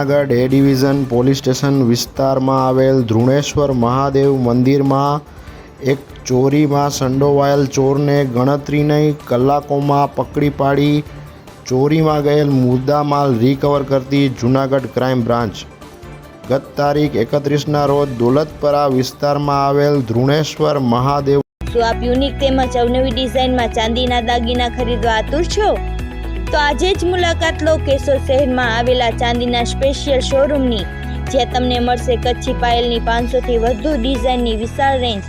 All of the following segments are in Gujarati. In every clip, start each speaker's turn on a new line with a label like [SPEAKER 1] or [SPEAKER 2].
[SPEAKER 1] Junagadh A division police station વિસ્તારમાં આવેલ ધ્રુણેશ્વર મહાદેવ મંદિરમાં એક ચોરીમાં સંડોવાયેલ ચોરને ગણતરીની કલાકોમાં પકડી પાડી ચોરીમાં ગયેલ મુદ્દામાલ રિકવર કરતી જૂનાગઢ ક્રાઇમ બ્રાન્ચ ગત તારીખ એકત્રીસના રોજ દોલતપરા વિસ્તારમાં આવેલ ધ્રુણેશ્વર મહાદેવ
[SPEAKER 2] શું આપ યુનિક તેમજ અવનવી ડિઝાઇનમાં ચાંદીના દાગીના ખરીદવા આતુર છો? તો આજે જ મુલાકાત લો કેશોદ શહેરમાં આવેલા ચાંદીના સ્પેશિયલ શોરૂમની જ્યાં તમને મળશે કચ્છી પાયલની પાંચસોથી વધુ ડિઝાઇનની વિશાળ રેન્જ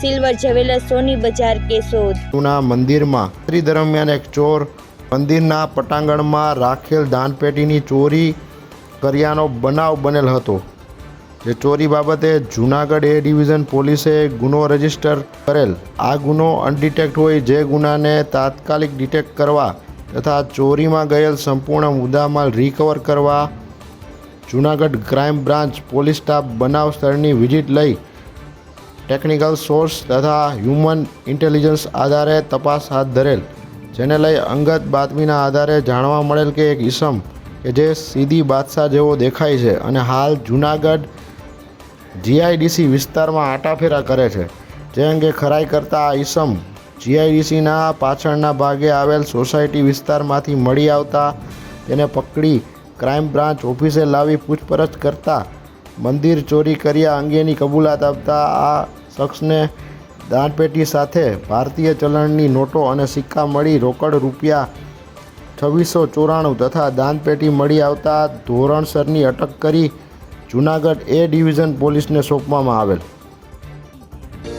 [SPEAKER 2] સિલ્વર જ્વેલર્સ સોની બજાર કેશોદ.
[SPEAKER 1] જૂના મંદિરમાં, રાત્રિ દરમિયાન એક ચોર મંદિરના પટાંગણમાં રાખેલ દાનપેટીની ચોરી કર્યાનો બનાવ બનેલ હતો. જે ચોરી બાબતે જૂનાગઢ એ ડિવિઝન પોલીસે ગુનો રજિસ્ટર કરેલ. આ ગુનો અનડિટેક્ટ હોય જે ગુનાને તાત્કાલિક ડિટેક્ટ કરવા તથા ચોરીમાં ગયેલ સંપૂર્ણ મુદ્દામાલ રિકવર કરવા Junagadh crime branch police staff બનાવ સ્થળની વિઝિટ લઈ ટેકનિકલ સોર્સ તથા હ્યુમન ઇન્ટેલિજન્સ આધારે તપાસ હાથ ધરેલ, જેને લઈ અંગત બાતમીના આધારે જાણવા મળેલ કે એક ઈસમ કે જે સીધી બાદશાહ જેવો દેખાય છે અને હાલ જૂનાગઢ જીઆઈડીસી વિસ્તારમાં આટાફેરા કરે છે, જે અંગે ખરાઈ કરતા આ ઈસમ જીઆઈડીસીના પાછળના ભાગે આવેલ સોસાયટી વિસ્તારમાંથી મળી આવતા તેને પકડી ક્રાઇમ બ્રાન્ચ ઓફિસે લાવી પૂછપરછ કરતા મંદિર ચોરી કર્યા અંગેની કબૂલાત આપતા આ શખ્સને દાનપેટી સાથે ભારતીય ચલણની નોટો અને સિક્કા મળી રોકડ રૂપિયા છવ્વીસો ચોરાણું તથા દાનપેટી મળી આવતા ધોરણસરની અટક કરી જૂનાગઢ એ ડિવિઝન પોલીસને સોંપવામાં આવેલ.